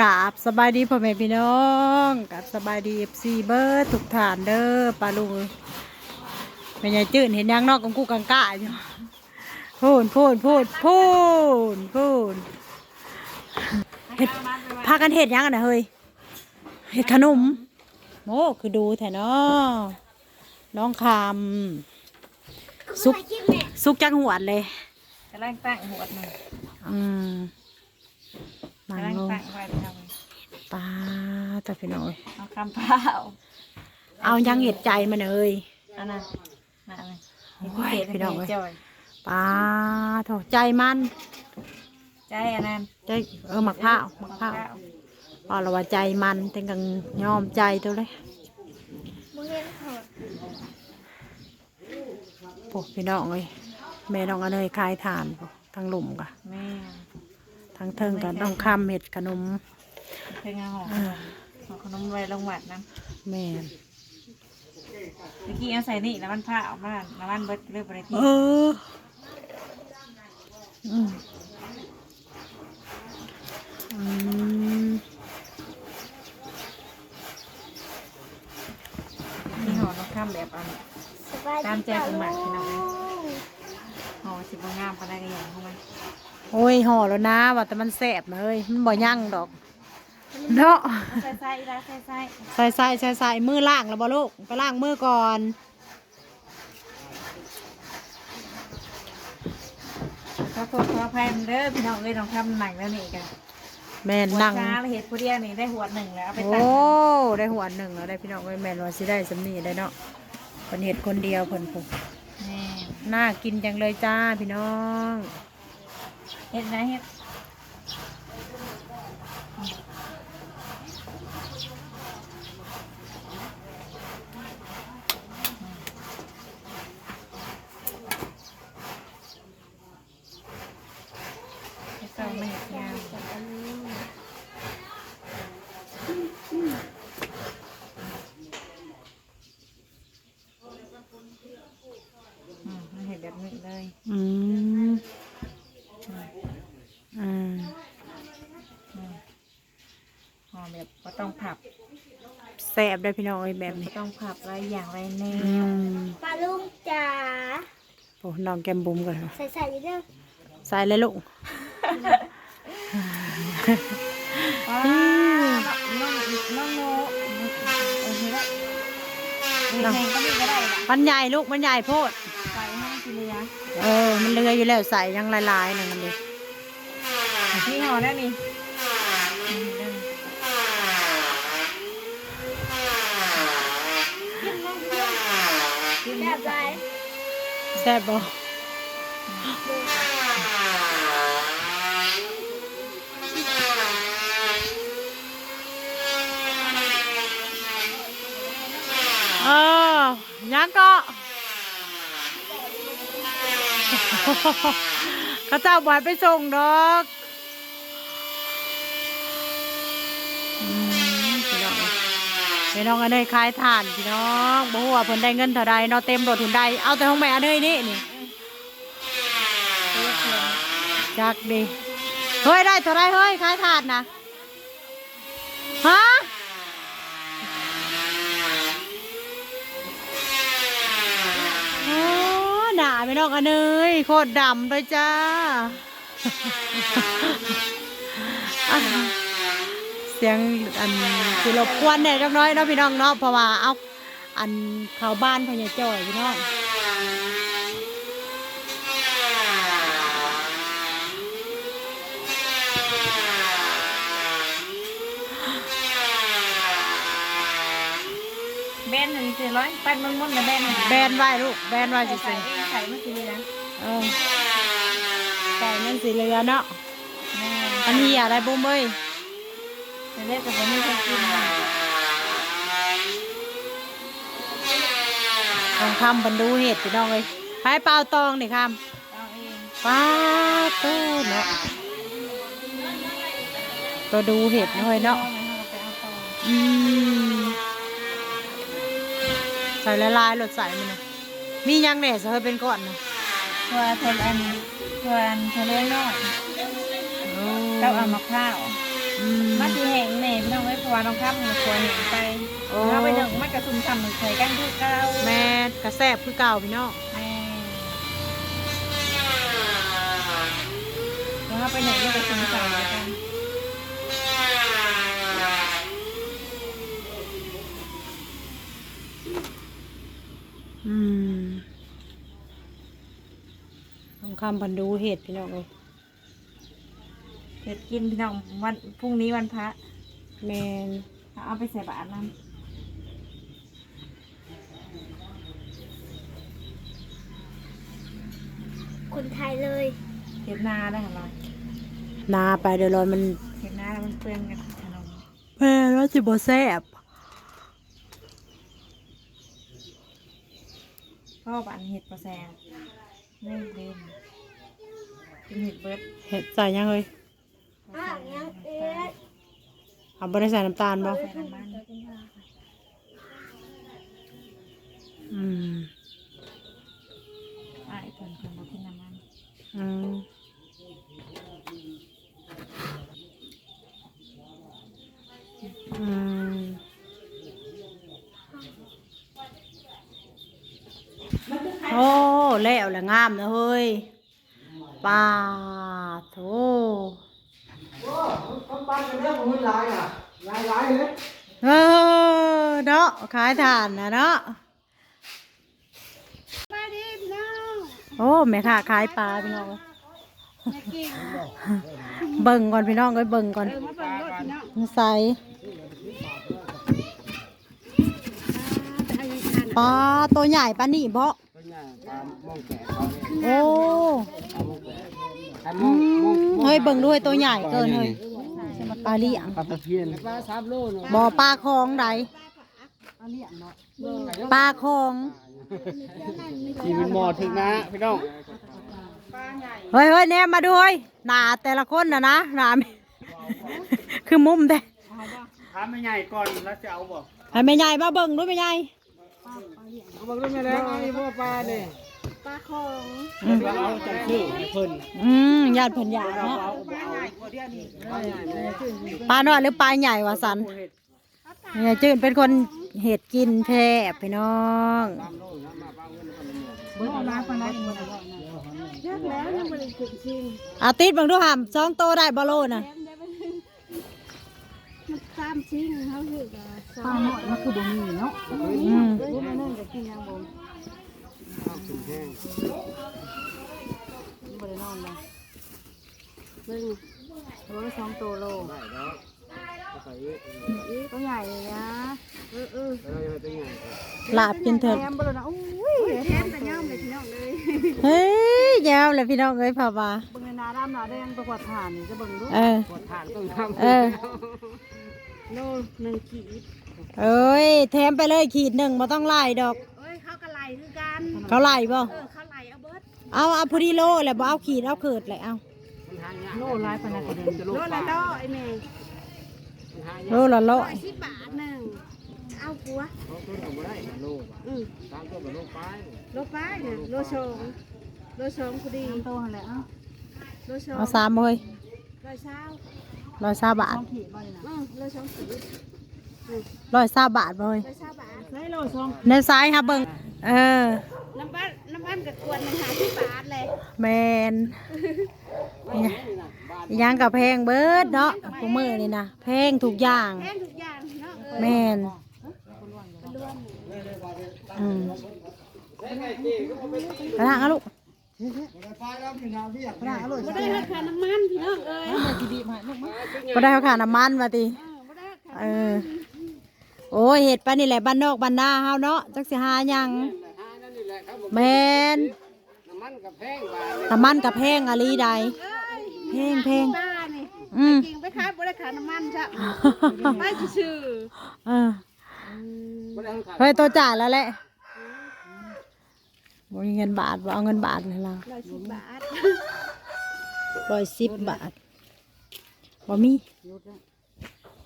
กราบสบายดีพ่อแม่พี่น้องกราบสบายดีเอฟซีเบิร์ดทุกฐานเด้อปลาลุงแม่ใหญ่จืดเห็นยังนอกกังกูกังกะอยู่พูนพูนพูนพูนพูนเห็ดพากันเห็ดยังกันนะเฮ้ยเห็ดขนมโอ้คือดูแถเนาะน้องคำซุกซุกจังหวดเลยกำลังตั้งหัวหนึ่งอืม นั่งกำลังลงตั้งไว้ทปลาตะพี่น้อยำเอาคำเปล่าเอายังเห็ดใจมันเอ้ย อันนั้นนั่นโอ้ยพี่น้องเอ้ย จอยปลาโถใจมัน ใจอันนั้นใจเออหมักผ้าวหมักผ้าวปลาละว่าใจมันเต็งกังยอมใจตัวเลยโอ้พี่น้องเอ้ยแม่น้องอนเนยคลายฐานพวกทั้งหลุมกะแม่ ทั้งเทิงกันต้องคำเห็ดขนมเพิ่งเอาหอมหอมขนมไว้ลงหวัดน้ำแม่นเมื่อกี้เอาใส่นี่น้ำมันผ้าออกมาน้ำมันเบิดเลือกบริทีเอออืมอืมนี่ห่อน้ำข้ามแบบอันตามใจคุณหมากพี่น้องเลยห่อสิบงามปานใดก็อย่างของมัน โอ้ยห่อแล้วนะว่าแต่มันแสบนะเฮ้ยมันบ่ยั่งดอกเนาะใส่ใส่ใส่ใส่ใส่ใส่ใส่ใส่มือล่างแล้วบ่ลูกไปล่างมือก่อนขอโทษขออภัยเด้อพี่น้องเอ้ยน้องทำหนังแล้วนี่กันแม่นนั่งช้าเห็ดผู้เดียวนี่ได้หัวหนึ่งแล้วเอาไปโอ้ได้หัวหนึ่งแล้วได้พี่น้องเอ้ยแม่นว่าสิได้สำนีได้เนาะเพิ่นเห็ดคนเดียวเพิ่นผูกน่ากินจังเลยจ้าพี่น้อง เห็ดนะเห็ดเห็ดเจ้าไม่เห็ดงามอืมมันเห็ดแบบนี้เลย อืมอืม หอมแบบก็ต้องผับ แสบได้พี่น้องเอ้ยแบบก็นี้ต้องผับไรอย่างไรแน่อืมปลาลุงจ๋าโอ้น้องแก้มบุ้มกันใส่ใส่เด้อใส่เลยลูกว้าน้องน้องโนเออเห็นแล้วเด็กแดงก็มีก็ได้ละมันใหญ่ลูกมันใหญ่โพด ใส่ให้กิเลียเออ มันเลือยอยู่แล้วใส่ยังลายๆนั่นมันดินี่ห่อได้นี่กิน แบ แบบ บ ไร แซ่บบ่เออยังก็เข้าเจ้าบอยไปส่งดอกอืมพี่น้อง พี่น้องอันเนยขายถ่านพี่น้องบ่ฮู้ว่าเพิ่นได้เงินเท่าใดเนาะเต็มรถทุนใดเอาแต่ของแม่อันเนยนี่นี่จักดิเฮ้ยได้เท่าไรเฮ้ยขายถ่านนะฮะโอ้หนาพี่น้องอันเนยโคตรดำเลยจ้า เสียงอันสิรบกวนเนี่ยจักหน้อยเนาะพี่น้องเนาะเพราะว่าเอาอันเข้าบ้านพญาจ้อยพี่น้องแบนหนึ่งสี่ร้อยปั้นมันมุ่นนะแบนแบนไว้ลูกแบนไว้สิใส่ใส่มันกิเลียเออใส่มันสีเหลือเนาะแม่อันนี้อะไรบุ้มเอ้ย จะเรียกกับผมไม่เคยกินลองทำบันดูเห็ดพี่น้องเลยไปเปล่าตองนี่คเอาเองำป้าตู้เนาะตัวดูเห็ดหน่อยเนาะเอาไปเอาต่ออืมใส่ละลายๆรสใส่มันนะมียังแหน่เธอเป็นก่อนนะเพื่อทนอันเพื่ออันทะเลน้อยโอ้กับเอามะพร้าวอื มมาสีแหหัวน้องครับมันควรเห็นไปโอ้เอาไปหนึ่งมันกระซุ่มทำเหมือนเคยกันทุกเก้าแม่นกระแซบคือเก่าพี่น้องแม่แล้วเอาไปหนึ่งมันกระซุ่มทำเหมือนกันอืมต้องคำพันดูเห็ดพี่น้องเลยเห็ดกินพี่น้องวันพรุ่งนี้วันพระแมนเอาไปใส่บาตรนั่นคนไทยเลยเห็ดนาได้ของเรานาไปเดี๋ยวรอยมันเห็ดนาแล้วมันเปลืองกันขนมแม่ว่าจะบ่แซบพ่อบานเห็ดปลาแซงไม่เล่นกินเห็ดเบิร์ดเห็ดใส่ยังเลย อ้าวยังเอ๊ะเอาบ่ได้ใส่น้ำตาลบ่ใส่น้ำมันอืมอะไอ้คนคนบอกกินน้ำมันอืมอืมโอ้แล้วละงามนะเฮ้ยปลาโถ เออเนาะขายถ่านนะเนาะมาดิน้องโอ้แม่ค่ะขายปลาพี่น้องเอ้ยเบิ่งก่อนพี่น้องเอ้ยเบิ่งก่อนมาเบิ่งรถพี่น้องมันใส่อายุทันปลาตัวใหญ่ปลานี่บ่โอ้อืมเฮ้ยเบิ่งด้วยตัวใหญ่เกินเลย ปลาเลี้ยงปลาตะเพียนปลาสามโลเนาะบ่อปลาคลองใดปลาคลองที่มันหมอถึงนะพี่น้องเฮ้ยเฮ้ยเนี่ยมาดูเฮ้ยหน้าแต่ละคนนะนะหน้าคือมุมแต่ถามไม่ใหญ่ก่อนแล้วจะเอาบ่ให้แม่ใหญ่มาเบิ่งด้วยแม่ใหญ่เอาบ่รู้แม่แล้วเอาอีพ่อปลาเนี่ยป ลาของเราเอาจังชื่อให้เพิ่นอืมญาติเพิ่นอยากเนาะเอาบ่เอาปลาน้อยหรือปลาใหญ่วะสันเนี่ยจืดเป็นคนเห็ดกินแท้พี่น้องเบิร์ดร้านปลาไหลหมดแล้วเลือกแล้วยังไม่ได้ถึงชิมอาติดเบังดูหามสองโตได้บ่โลน่ะแถมได้ไปหนึ่งมันสามชิ้นเขาถือกับสองมันคือบ่มีเนาะอืม เอ้ยมันนึ่งกับกินยังบ่ บ่ได้นอนเลยเบิ่งโลละสองตัวโลได้แล้วใส่ตัวใหญ่เลยนะเออเออแล้วยังไม่ตัวใหญ่ลาบกินเถิดแถมบ่เลยนะอุ้ยแถมแต่ย่อมเลยพี่น้องเลยเฮ้ยยาวเลยพี่น้องเอ้ยพ่อว่าเบิ่งในนาดำนาแดงตัวกวาดถ่านนี่จะเบิ่งดูเออปวดฐานต้องทำเออโลหนึ่งขีดเอ้ยแถมไปเลยขีดหนึ่งมาต้องไล่ดอกเอ้ยเขากระไลคือกัน เขาไล่บ่เออเขาไลเอาเบิดเอาเอาพอดีโลแหละบ่เอาขีดเอาเขิดเลยเอามันหายากโลร้ายปานนั้นก็เดินจะโลโลละปโลลาไอ้แม่มันหายากโลละโลร้อยสิบบาทหนึ่งเอาปัวเขาตัวเอาบ่ได้โลป่ะอืมสามตัวเป็นโลปลายโลป้ายเนี่ยโลสองโลสองพอดีโตหั่นแหละเอ้าโลสองเอาสามเฮ้ยร้อยเช้าร้อยสาบาทต้องขีดบ่เลยนะอืมโลสองขีดร้อยสาบาทเฮ้ยร้อยเช้าบาทได้โลสองในซ้ายครับเบิ่ง เออ น้ำบ้านน้ำบ้านกับกวนมันหาที่บาทเลยแมนยังกับแพงเบิดเนาะกูมือนี่นะแพงทุกอย่าง แพงทุกอย่างเนาะเออแมนอืมไปทางอะลูกไปทางอะลูกบ่ได้ราคาน้ำมันพี่น้องเอ้ยไปได้เขาขาน้ำมันมาติเออบ่ได้ราคาเออ โอ้ยเห็ดปะนี่แหละบ้านนอกบ้านนาเฮาเนาะจักสิหาหยังหานั่นนี่แหละครับผมแมนน้ำมันกับแพงบาทน้ำมันกับแพงอะลีใดเอ้ยแพงแพงบ้านี่อืมจริงไปขายบ่ได้ขาน้ำมันจ้ะไปชื่อเออบ่ได้ขาดเฮ้ยตัวจ่ายแล้วแหละบ่มีเงินบาทบ่เอาเงินบาทให้เราร้อยสิบบาทร้อยสิบบาทบ่มี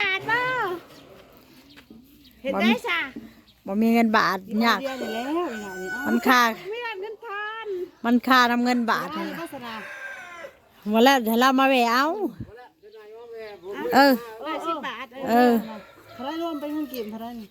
บาทบ่ เห็นได้จ้ะบ่มีเงินบาทยาก เดียวนี่แล้วอีหน่อยนี่เอ้ามันค่า ไม่ได้เงินทอนมันค่าทำเงินบาทนั่นโฆล่ะษณามาแล้วเดี๋ยวเรามาแหวเอา เออ ร้อยสิบบาทเออาไรรวมเป็นเงินกี่เท่าไรนี่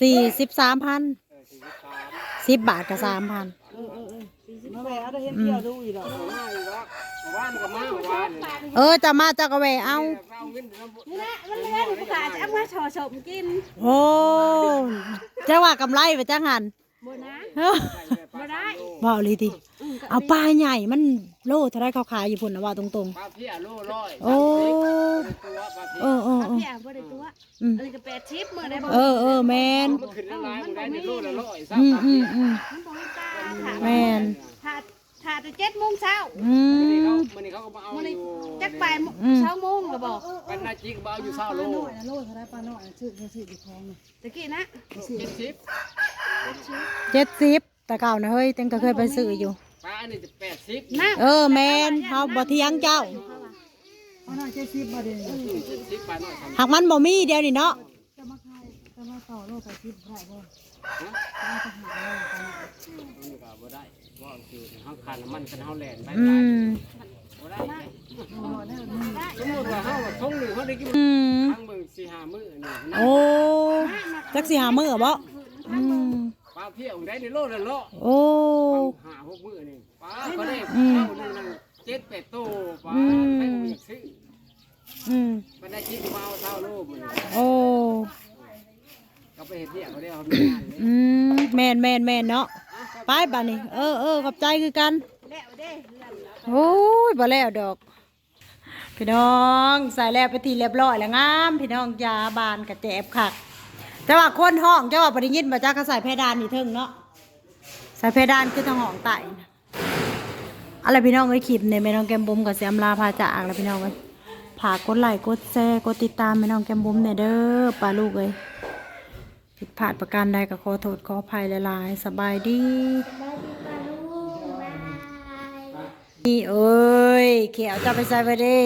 สี่สิบสามพันเออสี่สิบสามสิบบาทกับสามพันเออเออเออมา แหวเอาได้เห็นเที่ยวดูอีกหรอเอามาอีกแล้วเอาว่านก็มาเอาว่านนี่เออจะมาจะกระเวเอา เอาเงินเอานี่นะมันเล่นผู้ขาจะเอามาชอชมกินโอ้จะว่ากำไรไปจังหันบ่นะเฮ้อบ่ได้บอกเลยดิ เอาปลาใหญ่มันโลเท่าไรเขาขายอยู่พุ่นนะว่าตรงปลาเพี้ยโลร้อยโอ้ตัวปลาๆเพี้เอยอเออเอาเออ พี่อะบ่ได้ตัวอืม อันนี้ก็แปดชิปมื้อได้บ่เออเออแมนมันขึ้นน้ำลายมันได้ในโลละร้อยสามอืมปลาอืเพี้มยอืมมันบ่มีตาค่ะแมนถ้าถ้าจะเจ็ดโมงเช้าอืมื้อนี้เขามมื้อนี้เขาก็มาเอามื้ออนี้ยู่จักบ่ายอืม เช้าโมงก็บอกเป็นนาจิกบ่เอาอยู่เศร้าโลน้อยนะโลเท่าไรปลาน้อยชื่อชื่อดีคลองนี่ตะกี้นะเจ็ดสิบเจ็ดสิบแต่เก่านะเฮ้ยเต็งก็เคยไปซื้ออยู่ ปลาอันนี้จะแปดสิบน้เออแมนเฮาบ่เที่ยงเจ้าเอาหน่อยเจ็ดสิบมาเดี๋ยวนี้เจ็ดสิบปลาน้อยทำหากมันบ่มีเดียวนี่เนาะจะมาขายจะมาต่อโลไปสิบได้บ่มันก็บ่ได้ว่าคือเฮาคันมันเป็นเฮาแลนไปอืตายมบ่ได้สมมุติว่าเฮาว่าทงหนึงเฮาได้กินอืมทั้งเบิ่งสี่ห้ามื้อนี่นะโอ้จักสิหามือบ่อืม ปลาเพี้ยของได้ในโลละโลโอ้ห้าหกมื้อนี่ปลาก็ได้อืมเท่านึงนั่นเจ็ดแปดโตปลาอืมไปก็มีซื้ออืมมันได้คิดมาเอาเท่าโลมื้อนี้โอ้ก็ไปเฮ็ดเรียกเขาได้เอามีงานเลยอืมแม่นแม่นแม่นเนาะไปบัดนี้ เออเออขอบใจคือกันำแล้วเด้เฮือนโอ้ยบ่แล้วดอก พี่น้องใส่แล้วไปทีเรียบร้อยแล้วงาม พี่น้องยาบานกระแจบคัก แต่ว่าคนห้องเจ้าว่าบ่ได้ยินมาจากเขาใส่เพดานนี่เทิงเนาะใส่เพดานคือทางห้องไต่นะอะไรพี่น้องเอ้ยคลิปเนี่ยแม่น้องแกมบุมกับเสียมลาพาจากแล้วพี่น้องเอ้ยฝากกดไลค์กดแชร์กดติดตามแม่น้องแกมบุมเนี่ยเด้อป้าลูกเอ้ยผิดพลาดประการใดก็ขอโทษขออภัยหลายๆสบายดีนี่เอ้ยเขียวจะไปใส่ไปเด้